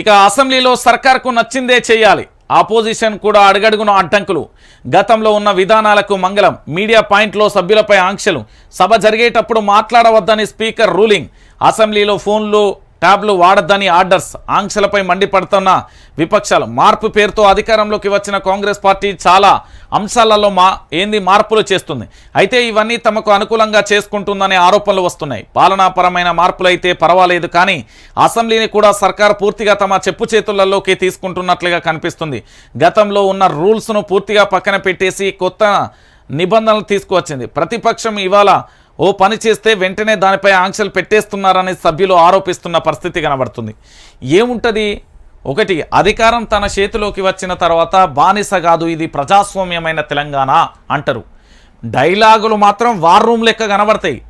ఇక అసెంబ్లీలో సర్కార్కు నచ్చిందే చేయాలి. ఆపోజిషన్ కూడా అడుగడుగున అడ్డంకులు. గతంలో ఉన్న విధానాలకు మంగళం. మీడియా పాయింట్లో సభ్యులపై ఆంక్షలు. సభ జరిగేటప్పుడు మాట్లాడవద్దని స్పీకర్ రూలింగ్. అసెంబ్లీలో ఫోన్లు ట్యాబ్లు వాడద్దని ఆర్డర్స్ ఆంక్షలపై మండిపడుతున్న విపక్షాలు. మార్పు పేరుతో అధికారంలోకి వచ్చిన కాంగ్రెస్ పార్టీ చాలా అంశాలలో మా ఏంది మార్పులు చేస్తుంది. అయితే ఇవన్నీ తమకు అనుకూలంగా చేసుకుంటుందనే ఆరోపణలు వస్తున్నాయి. పాలనాపరమైన మార్పులు అయితే పర్వాలేదు కానీ అసెంబ్లీని కూడా సర్కార్ పూర్తిగా తమ చెప్పు చేతులలోకి తీసుకుంటున్నట్లుగా కనిపిస్తుంది. గతంలో ఉన్న రూల్స్ను పూర్తిగా పక్కన పెట్టేసి కొత్త నిబంధనలు తీసుకువచ్చింది. ప్రతిపక్షం ఇవాళ ఓ పని చేస్తే వెంటనే దానిపై ఆంక్షలు పెట్టేస్తున్నారని సభ్యులు ఆరోపిస్తున్న పరిస్థితి కనబడుతుంది. ఏముంటుంది? ఒకటి అధికారం తన చేతిలోకి వచ్చిన తర్వాత బానిస కాదు ఇది ప్రజాస్వామ్యమైన తెలంగాణ అంటారు. డైలాగులు మాత్రం వార్ రూమ్ లెక్క కనబడతాయి.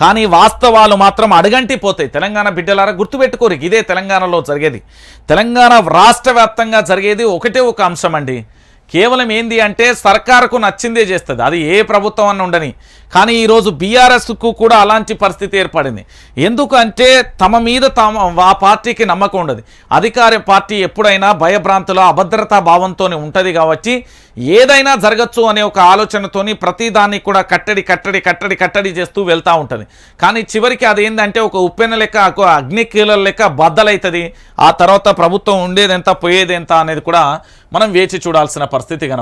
కానీ వాస్తవాలు మాత్రం అడగంటి పోతాయి. తెలంగాణ బిడ్డలారా గుర్తుపెట్టుకోరు ఇదే తెలంగాణలో జరిగేది. తెలంగాణ రాష్ట్ర జరిగేది ఒకటే ఒక అంశం అండి కేవలం ఏంది అంటే సర్కారుకు నచ్చిందే చేస్తుంది. అది ఏ ప్రభుత్వం అన్న ఉండని. కానీ ఈరోజు బీఆర్ఎస్కు కూడా అలాంటి పరిస్థితి ఏర్పడింది. ఎందుకంటే తమ మీద తమ ఆ పార్టీకి నమ్మకం ఉండదు. అధికార పార్టీ ఎప్పుడైనా భయభ్రాంతుల అభద్రతా భావంతో ఉంటుంది కాబట్టి ఏదైనా జరగచ్చు అనే ఒక ఆలోచనతోని ప్రతిదాన్ని కూడా కట్టడి కట్టడి కట్టడి కట్టడి చేస్తూ వెళ్తూ ఉంటుంది. కానీ చివరికి అది ఏంటంటే ఒక ఉప్పెన లెక్క ఒక అగ్నికీలల లెక్క బద్దలవుతుంది ఆ తర్వాత ప్రభుత్వం ఉండేదెంత పోయేదెంత అనేది కూడా మనం వేచి చూడాల్సిన పరిస్థితి కనబడుతుంది.